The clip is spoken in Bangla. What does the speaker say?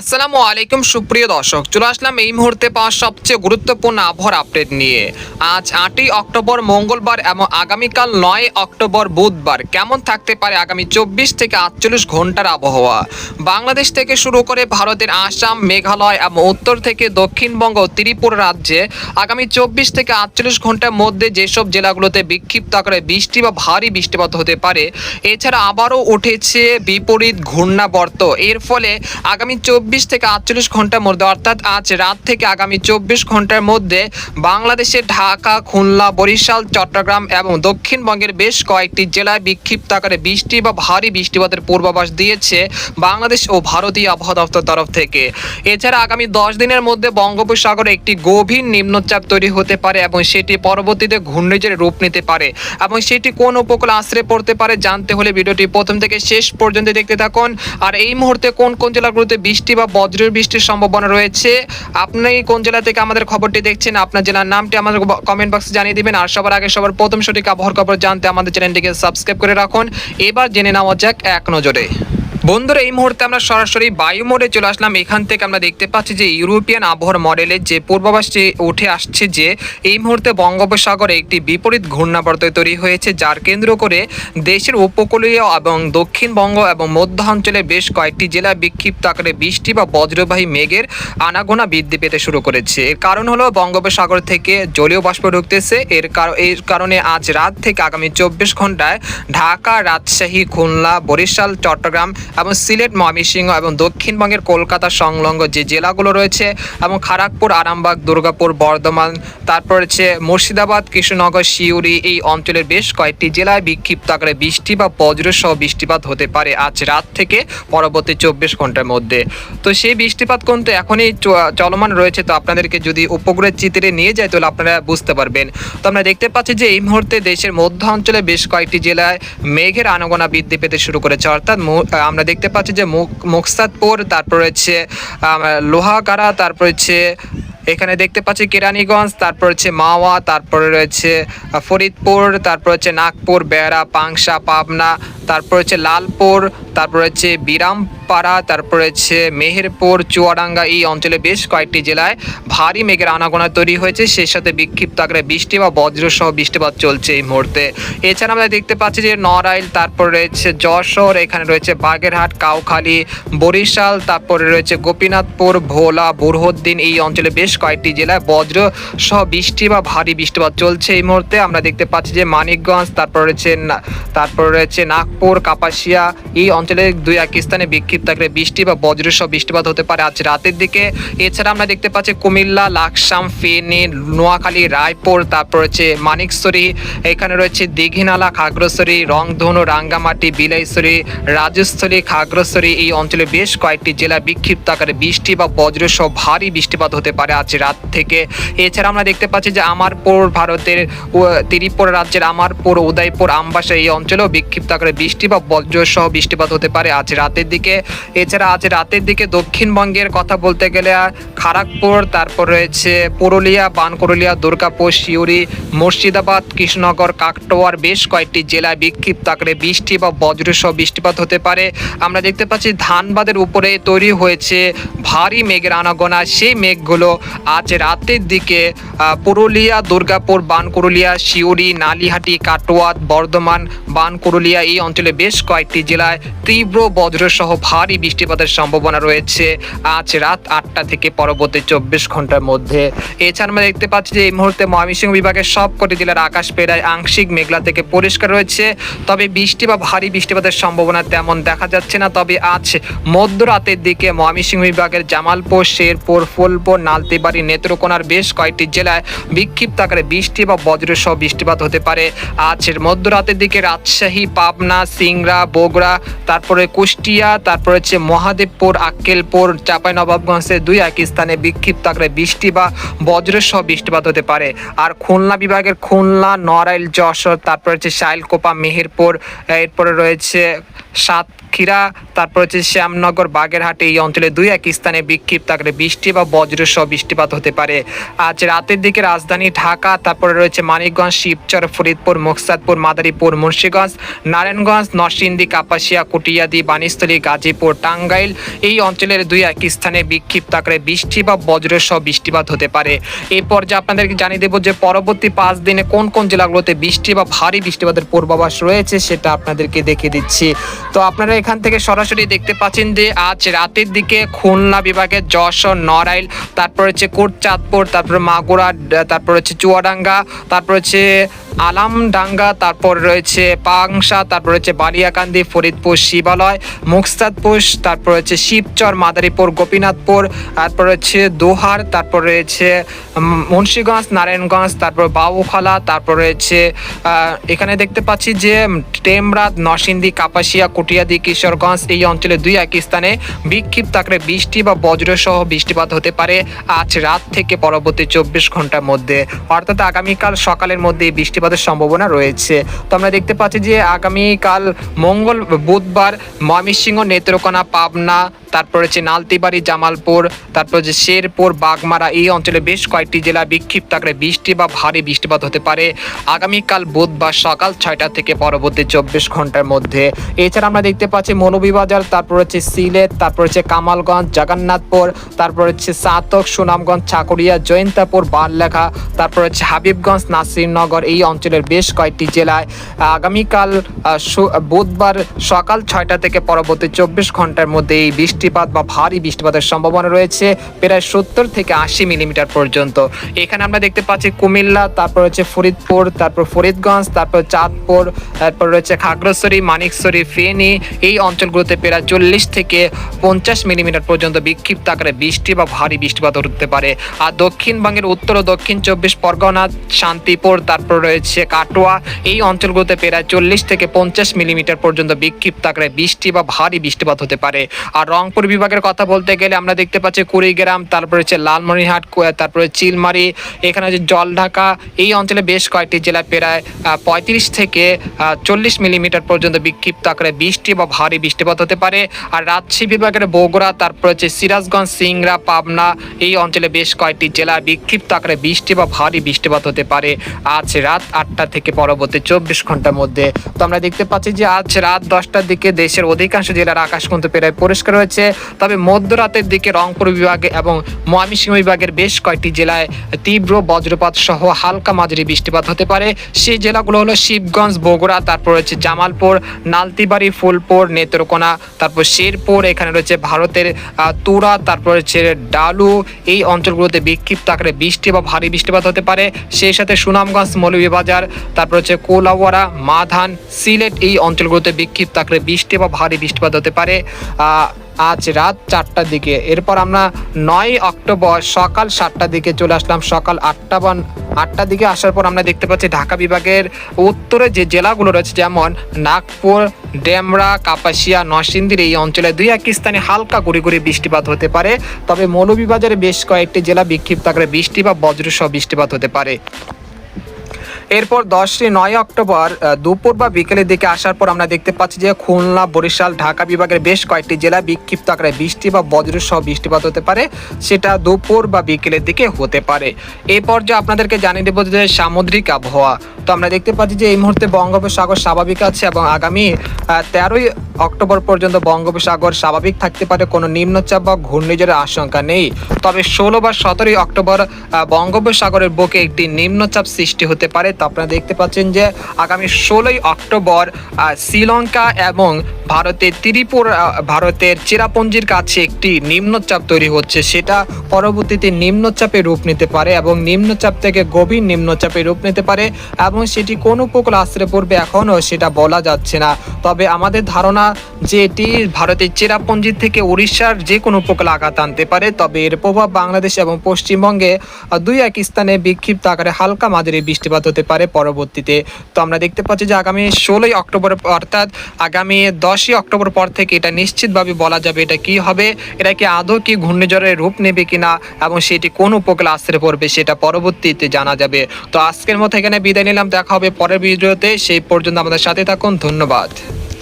আসসালামু আলাইকুম, সুপ্রিয় দর্শক। চলে আসলাম এই মুহূর্তে পাওয়া সবচেয়ে গুরুত্বপূর্ণ আবহাওয়ার আপডেট নিয়ে। আজ আটই অক্টোবর, মঙ্গলবার এবং আগামীকাল নয় অক্টোবর, বুধবার। কেমন থাকতে পারে আগামী চব্বিশ থেকে আটচল্লিশ ঘণ্টার আবহাওয়া? বাংলাদেশ থেকে শুরু করে ভারতের আসাম, মেঘালয় এবং উত্তর থেকে দক্ষিণবঙ্গ, ত্রিপুরা রাজ্যে আগামী চব্বিশ থেকে আটচল্লিশ ঘণ্টার মধ্যে যেসব জেলাগুলোতে বিক্ষিপ্ত আকারে বৃষ্টি বা ভারী বৃষ্টিপাত হতে পারে, এছাড়া আবারও উঠেছে বিপরীত ঘূর্ণাবর্ত। এর ফলে আগামী চব্বিশ থেকে আটচল্লিশ ঘণ্টার মধ্যে, অর্থাৎ আজ রাত থেকে আগামী চব্বিশ ঘণ্টার মধ্যে বাংলাদেশের ঢাকা, খুলনা, বরিশাল, চট্টগ্রাম এবং দক্ষিণবঙ্গের বেশ কয়েকটি জেলায় বিক্ষিপ্ত আকারে বৃষ্টি বা ভারী বৃষ্টিপাতের পূর্বাভাস দিয়েছে বাংলাদেশ ও ভারতীয় আবহাওয়া দপ্তর তরফ থেকে। এছাড়া আগামী দশ দিনের মধ্যে বঙ্গোপসাগরে একটি গভীর নিম্নচাপ তৈরি হতে পারে এবং সেটি পরবর্তীতে ঘূর্ণিঝড়ের রূপ নিতে পারে এবং সেটি কোন উপকূলে আশ্রয় পড়তে পারে জানতে হলে ভিডিওটি প্রথম থেকে শেষ পর্যন্ত দেখতে থাকুন। আর এই মুহূর্তে কোন কোন জেলাগুলোতে বৃষ্টি বা বজ্র বৃষ্টির সম্ভাবনা রয়েছে। আপনি কোন জেলা থেকে আমাদের খবরটি দেখছেন, আপনার জেলার নামটি আমাদের কমেন্ট বক্সে জানিয়ে দিবেন। আর সবার আগে সবার প্রথম সঠিক আবহাওয়ার খবর জানতে আমাদের চ্যানেলটিকে সাবস্ক্রাইব করে রাখুন। এবার জেনে নেওয়া যাক এক নজরে। বন্ধুরা, এই মুহূর্তে আমরা সরাসরি বায়ু মোডে চলে আসলাম। এখান থেকে আমরা দেখতে পাচ্ছি যে ইউরোপিয়ান আবহাওয়ার মডেলের যে পূর্বাভাসটি উঠে আসছে যে এই মুহূর্তে বঙ্গোপসাগরে একটি বিপরীত ঘূর্ণাবর্ত তৈরি হয়েছে, যার কেন্দ্র করে দেশের উপকূলীয় এবং দক্ষিণবঙ্গ এবং মধ্যাঞ্চলে বেশ কয়েকটি জেলায় বিক্ষিপ্ত আকারে বৃষ্টি বা বজ্রবাহী মেঘের আনাগোনা বৃদ্ধি পেতে শুরু করেছে। এর কারণ হলো, বঙ্গোপসাগর থেকে জলীয় বাষ্প ঢুকতেছে। এর এর কারণে আজ রাত থেকে আগামী চব্বিশ ঘন্টায় ঢাকা, রাজশাহী, খুলনা, বরিশাল, চট্টগ্রাম এবং সিলেট, ময়মনসিংহ এবং দক্ষিণবঙ্গের কলকাতা সংলগ্ন যে জেলাগুলো রয়েছে এবং খড়গপুর আরামবাগ, দুর্গাপুর, বর্ধমান, তারপর হচ্ছে মুর্শিদাবাদ, কৃষ্ণনগর শিউরি এই অঞ্চলের বেশ কয়েকটি জেলায় বিক্ষিপ্ত আকারে বৃষ্টি বা বজ্রসহ বৃষ্টিপাত হতে পারে আজ রাত থেকে পরবর্তী চব্বিশ ঘণ্টার মধ্যে। তো সেই বৃষ্টিপাত কিন্তু এখনই চলমান রয়েছে। তো আপনাদেরকে যদি উপগ্রহের চিত্রে নিয়ে যায় তাহলে আপনারা বুঝতে পারবেন। তো আমরা দেখতে পাচ্ছি যে এই মুহূর্তে দেশের মধ্য অঞ্চলে বেশ কয়েকটি জেলায় মেঘের আনাগোনা বৃদ্ধি পেতে শুরু করেছে। অর্থাৎ আমরা দেখতে পাচ্ছি যে মোকসাদপুর, তারপর হচ্ছে লোহাগাড়া, তারপর হচ্ছে এখানে দেখতে পাচ্ছি কেরানীগঞ্জ, তারপর হচ্ছে মাওয়া, তারপরে রয়েছে ফরিদপুর, তারপর হচ্ছে নাগপুর, বেড়া, পাংশা, পাবনা, তারপর হচ্ছে লালপুর, তারপর হচ্ছে বিরামপাড়া তারপর হচ্ছে মেহেরপুর, চুয়াডাঙ্গা এই অঞ্চলে বেশ কয়েকটি জেলায় ভারী মেঘের আনাগোনা তৈরি হয়েছে। সেই সাথে বিক্ষিপ্ত আকারে বৃষ্টি বা বজ্রসহ বৃষ্টিপাত চলছে এই মুহূর্তে। এছাড়া আমরা দেখতে পাচ্ছি যে নড়াইল, তারপর রয়েছে যশোর, এখানে রয়েছে বাগেরহাট, কাউখালী, বরিশাল, তারপরে রয়েছে গোপীনাথপুর, ভোলা, বুরহদ্দিন এই অঞ্চলে বেশ কয়েকটি জেলায় বজ্র সহ বৃষ্টি বা ভারী বৃষ্টিপাত চলছে এই মুহূর্তে। আমরা দেখতে পাচ্ছি যে মানিকগঞ্জ, তারপর রয়েছে তারপর রয়েছে নাগপুর, কাপাসিয়া এই অঞ্চলে দুই এক স্থানে বিক্ষিপ্ত আকারে বৃষ্টি বা বজ্র সহ বৃষ্টিপাত হতে পারে। আজ রাতের দিকে এছাড়া আমরা দেখতে পাচ্ছি কুমিল্লা, লাকসাম, ফেনী, নোয়াখালী, রায়পুর, তারপর রয়েছে মানিকছড়ি এখানে রয়েছে দীঘিনালা, খাগড়াছড়ি, রংধনু, রাঙ্গামাটি বিলাইছড়ি রাজস্থলী, খাগড়াছড়ি এই অঞ্চলে বেশ কয়েকটি জেলা বিক্ষিপ্ত আকারে বৃষ্টি বা বজ্র সহ ভারী বৃষ্টিপাত হতে পারে আজ রাত থেকে। এছাড়া আমরা দেখতে পাচ্ছি যে আমারপুর ভারতের ত্রিপুরা রাজ্যের আমারপুর, উদয়পুর, আমবাসা এই অঞ্চলেও বিক্ষিপ্ত আকারে বৃষ্টি বা বজ্র সহ বৃষ্টিপাত হতে পারে আজ রাতের দিকে। এছাড়া আজ রাতের দিকে দক্ষিণবঙ্গের কথা বলতে গেলে খড়গপুর তারপর রয়েছে পুরুলিয়া, বানকুরুলিয়া, দুর্গাপুর শিউরি মুর্শিদাবাদ, কৃষ্ণনগর, কাকটোয়ার বেশ কয়েকটি জেলায় বিক্ষিপ্ত আকারে বৃষ্টি বা বজ্র সহ বৃষ্টিপাত হতে পারে। আমরা দেখতে পাচ্ছি ধানবাদের উপরে তৈরি হয়েছে ভারী মেঘের আনাগোনা। সেই মেঘগুলো আজ রাতের দিকে পুরুলিয়া, দুর্গাপুর, বানকুরুলিয়া শিউরি নালিহাটি কাটোয়া বর্ধমান, বানকুরুলিয়া এই অঞ্চলে বেশ কয়েকটি জেলায় তীব্র বজ্রসহ ভারী বৃষ্টিপাতের সম্ভাবনা রয়েছে আজ রাত আটটা থেকে পরবর্তী চব্বিশ ঘণ্টার মধ্যে। এছাড়া আমরা দেখতে পাচ্ছি যে এই মুহূর্তে ময়মনসিংহ বিভাগের সবকটি জেলার আকাশ প্রায় আংশিক মেঘলা থেকে পরিষ্কার রয়েছে। তবে বৃষ্টি বা ভারী বৃষ্টিপাতের সম্ভাবনা তেমন দেখা যাচ্ছে না। তবে আজ মধ্যরাতের দিকে ময়মনসিংহ বিভাগের জামালপুর, শেরপুর, ফুলপুর, নালতিবাড়ি, নেত্রকোনার বেশ কয়েকটি জেলায় বিক্ষিপ্ত আকারে বৃষ্টি বা বজ্রসহ বৃষ্টিপাত হতে পারে। আজ মধ্যরাতের দিকে রাজশাহী, পাবনা, সিংড়া, বগুড়া, তারপরে কুষ্টিয়া, তারপরে হচ্ছে মহাদেবপুর, আক্কেলপুর চাঁপাইনবাবগঞ্জের দুই এক স্থানে বিক্ষিপ্ত আকারে বৃষ্টি বা বজ্রসহ বৃষ্টিপাত হতে পারে। আর খুলনা বিভাগের খুলনা, নড়াইল, যশোর, তারপর হচ্ছে শাইলকোপা, মেহেরপুর, এরপরে রয়েছে সাতক্ষীরা, তারপর হচ্ছে শ্যামনগর, বাগেরহাট, এই অঞ্চলে দুই এক স্থানে বিক্ষিপ্ত আকারে বৃষ্টি বা বজ্রসহ বৃষ্টিপাত হতে পারে। আজ রাতের দিকে রাজধানী ঢাকা, তারপরে রয়েছে মানিকগঞ্জ, শিবচর, ফরিদপুর, মোকসাদপুর, মাদারীপুর, মুন্সিগঞ্জ, নারায়ণগঞ্জ, নরসিংদী, কাপাসিয়া, কুটিয়াদি বানিস্থলী গাজীপুর টাঙ্গাইল। এই অঞ্চলের দুই এক স্থানে বিক্ষিপ্ত আকারে বৃষ্টি বা বজ্রসহ বৃষ্টিপাত হতে পারে। এই পর্যায়ে আপনাদেরকে জানিয়ে দেবো যে পরবর্তী পাঁচ দিনে কোন কোন জেলাগুলোতে বৃষ্টি বা ভারী বৃষ্টিপাতের পূর্বাভাস রয়েছে সেটা আপনাদেরকে দেখে দিচ্ছি। তো আপনারা এখান থেকে সরাসরি দেখতে পাচ্ছেন যে আজ রাতের দিকে খুলনা বিভাগের যশোর, নড়াইল, তারপর হচ্ছে কোটচাঁদপুর, তারপরে মাগুরা, তারপর হচ্ছে চুয়াডাঙ্গা, তারপর হচ্ছে আলামডাঙ্গা, তারপর রয়েছে পাংশা, তারপর রয়েছে বালিয়াকান্দি, ফরিদপুর শিবালয়, মুকসাদপুর, তারপর রয়েছে শিবচর, মাদারীপুর, গোপীনাথপুর, তারপর হচ্ছে দোহার, তারপর রয়েছে মুন্সীগঞ্জ, নারায়ণগঞ্জ, তারপর বাবুখালা তারপর রয়েছে এখানে দেখতে পাচ্ছি যে টেমরাত, নরসিংদী, কাপাসিয়া, কুটিয়াদি, কিশোরগঞ্জ এই অঞ্চলে দুই এক স্থানে বিক্ষিপ্ত আকারে বৃষ্টি বা বজ্রসহ বৃষ্টিপাত হতে পারে আজ রাত থেকে পরবর্তী চব্বিশ ঘণ্টার মধ্যে। অর্থাৎ আগামীকাল সকালের মধ্যে এই বৃষ্টিপাতের সম্ভাবনা রয়েছে। তো আমরা দেখতে পাচ্ছি যে আগামীকাল মঙ্গল বুধবার ময়মনসিংহ নেত্রকোনা পাবনা তারপর হচ্ছে নালতিবাড়ি, জামালপুর, তারপর যে শেরপুর, বাগমারা এই অঞ্চলে বেশ কয়েকটি জেলা বিক্ষিপ্ত আকারে বৃষ্টি বা ভারী বৃষ্টিপাত হতে পারে। আগামীকাল বুধবার সকাল ছয়টা থেকে পরবর্তী চব্বিশ ঘণ্টার মধ্যে। এছাড়া আমরা দেখতে পাচ্ছি মৌলভীবাজার, তারপর হচ্ছে সিলেট, তারপর হচ্ছে কামালগঞ্জ, জগন্নাথপুর, তারপর হচ্ছে সাতক, সুনামগঞ্জ ছাকুড়িয়া জয়ন্তাপুর বারলেখা তারপর হচ্ছে হাবিবগঞ্জ, নাসিরনগর এই অঞ্চলের বেশ কয়েকটি জেলায়। আগামীকাল বুধবার সকাল ছয়টা থেকে পরবর্তী চব্বিশ ঘণ্টার মধ্যে এই বৃষ্টিপাত বা ভারী বৃষ্টিপাতের সম্ভাবনা রয়েছে প্রায় সত্তর থেকে আশি মিলিমিটার পর্যন্ত। এখানে আমরা দেখতে পাচ্ছি কুমিল্লা, তারপর হচ্ছে ফরিদপুর, তারপর ফরিদগঞ্জ, তারপর চাঁদপুর, তারপর রয়েছে খাগড়াছড়ি, মানিকছড়ি, ফেনী। এই অঞ্চলগুলোতে প্রায় চল্লিশ থেকে পঞ্চাশ মিলিমিটার পর্যন্ত বিক্ষিপ্ত আকারে বৃষ্টি বা ভারী বৃষ্টিপাত হতে পারে। আর দক্ষিণবঙ্গের উত্তর ও দক্ষিণ চব্বিশ পরগনা শান্তিপুর, তারপর রয়েছে কাটোয়া। এই অঞ্চলগুলোতে প্রায় চল্লিশ থেকে পঞ্চাশ মিলিমিটার পর্যন্ত বিক্ষিপ্ত আকারে বৃষ্টি বা ভারী বৃষ্টিপাত হতে পারে। আর রংপুর বিভাগের কথা বলতে গেলে আমরা দেখতে পাচ্ছি কুড়িগ্রাম, তারপরে হচ্ছে লালমনিরহাট তারপরে চিলমারি, এখানে হচ্ছে জলঢাকা। এই অঞ্চলে বেশ কয়েকটি জেলা প্রায় পঁয়ত্রিশ থেকে চল্লিশ মিলিমিটার পর্যন্ত বিক্ষিপ্ত আকারে বৃষ্টি বা ভারী বৃষ্টিপাত হতে পারে। আর রাজশাহী বিভাগের বগুড়া, তারপর হচ্ছে সিরাজগঞ্জ, সিংড়া, পাবনা এই অঞ্চলে বেশ কয়েকটি জেলা বিক্ষিপ্ত আকারে বৃষ্টি বা ভারী বৃষ্টিপাত হতে পারে। আজ রাত আটটা থেকে পরবর্তী চব্বিশ ঘণ্টার মধ্যে। তো আমরা দেখতে পাচ্ছি যে আজ রাত দশটার দিকে দেশের অধিকাংশ জেলার আকাশ কিন্তু প্রায় পরিষ্কার হয়েছে। তবে মধ্যরাতের দিকে রংপুর বিভাগে এবং ময়মনসিংহ বিভাগের বেশ কয়েকটি জেলায় তীব্র বজ্রপাত সহ হালকা মাঝারি বৃষ্টিপাত হতে পারে। সেই জেলাগুলো হলো শিবগঞ্জ, বগুড়া, তারপর রয়েছে জামালপুর, নালতিবাড়ি, ফুলপুর, নেত্রকোনা, তারপর শেরপুর, এখানে রয়েছে ভারতের তুরা, তারপর হচ্ছে ডালু। এই অঞ্চলগুলোতে বিক্ষিপ্ত আকারে বৃষ্টি বা ভারী বৃষ্টিপাত হতে পারে। সেই সাথে সুনামগঞ্জ, মৌলভীবাজার, তারপর হচ্ছে কোলাওয়ারা মাধান, সিলেট, এই অঞ্চলগুলোতে বিক্ষিপ্ত আকারে বৃষ্টি বা ভারী বৃষ্টিপাত হতে পারে। আজ রাত চারটার দিকে। এরপর আমরা নয় অক্টোবর সকাল সাতটার দিকে চলে আসলাম। সকাল আটটা বা আটটার দিকে আসার পর আমরা দেখতে পাচ্ছি ঢাকা বিভাগের উত্তরে যে জেলাগুলো রয়েছে, যেমন নাগপুর, ডেমরা, কাপাসিয়া, নরসিংদীর এই অঞ্চলে দুই এক স্থানে হালকা গুড়ি গুড়ি বৃষ্টিপাত হতে পারে। তবে মৌলভীবাজারে বেশ কয়েকটি জেলা বিক্ষিপ্ত আকারে বৃষ্টি বা বজ্রসহ বৃষ্টিপাত হতে পারে। এরপর দশটি নয় অক্টোবর দুপুর বা বিকেলের দিকে আসার পর আমরা দেখতে পাচ্ছি যে খুলনা, বরিশাল, ঢাকা বিভাগের বেশ কয়েকটি জেলা বিক্ষিপ্ত আকারে বৃষ্টি বা বজ্রসহ বৃষ্টিপাত হতে পারে। সেটা দুপুর বা বিকেলের দিকে হতে পারে। এই পর্যায়ে আপনাদেরকে জানিয়ে দেবো যে সামুদ্রিক আবহাওয়া। তো আমরা দেখতে পাচ্ছি যে এই মুহূর্তে বঙ্গোপসাগর স্বাভাবিক আছে এবং আগামী তেরোই অক্টোবর পর্যন্ত বঙ্গোপসাগর স্বাভাবিক থাকতে পারে। কোনো নিম্নচাপ বা ঘূর্ণিঝড়ের আশঙ্কা নেই। তবে ষোলো বা সতেরোই অক্টোবর বঙ্গোপসাগরের বুকে একটি নিম্নচাপ সৃষ্টি হতে পারে। তো আপনারা দেখতে পাচ্ছেন যে আগামী ষোলোই অক্টোবর শ্রীলঙ্কা এবং ভারতের ত্রিপুরা ভারতের চেরাপুঞ্জির কাছে একটি নিম্নচাপ তৈরি হচ্ছে। সেটা পরবর্তীতে নিম্নচাপে রূপ নিতে পারে এবং নিম্নচাপ থেকে গভীর নিম্নচাপে রূপ নিতে পারে এবং সেটি কোন উপকূল আশ্রয় পড়বে এখনও সেটা বলা যাচ্ছে না। তবে আমাদের ধারণা যে এটি ভারতের চেরাপুঞ্জি থেকে উড়িষ্যার যে কোনো উপকূলে আঘাত আনতে পারে, তবে এর প্রভাব বাংলাদেশ এবং পশ্চিমবঙ্গে দুই এক স্থানে বিক্ষিপ্ত আকারে হালকা মাঝারি বৃষ্টিপাত হতে পারে পরবর্তীতে। তো আমরা দেখতে পাচ্ছি যে আগামী ষোলোই অক্টোবর, অর্থাৎ আগামী দশই অক্টোবর পর থেকে এটা নিশ্চিতভাবে বলা যাবে এটা কি হবে, এটা কি আদৌ কি ঘূর্ণিঝড়ের রূপ নেবে কিনা এবং সেটি কোন উপকূলে আশ্রয় পড়বে সেটা পরবর্তীতে জানা যাবে। তো আজকের মতো এখানে বিদায় নিলাম, দেখা হবে পরের ভিডিওতে, সেই পর্যন্ত আমাদের সাথে থাকুন, ধন্যবাদ।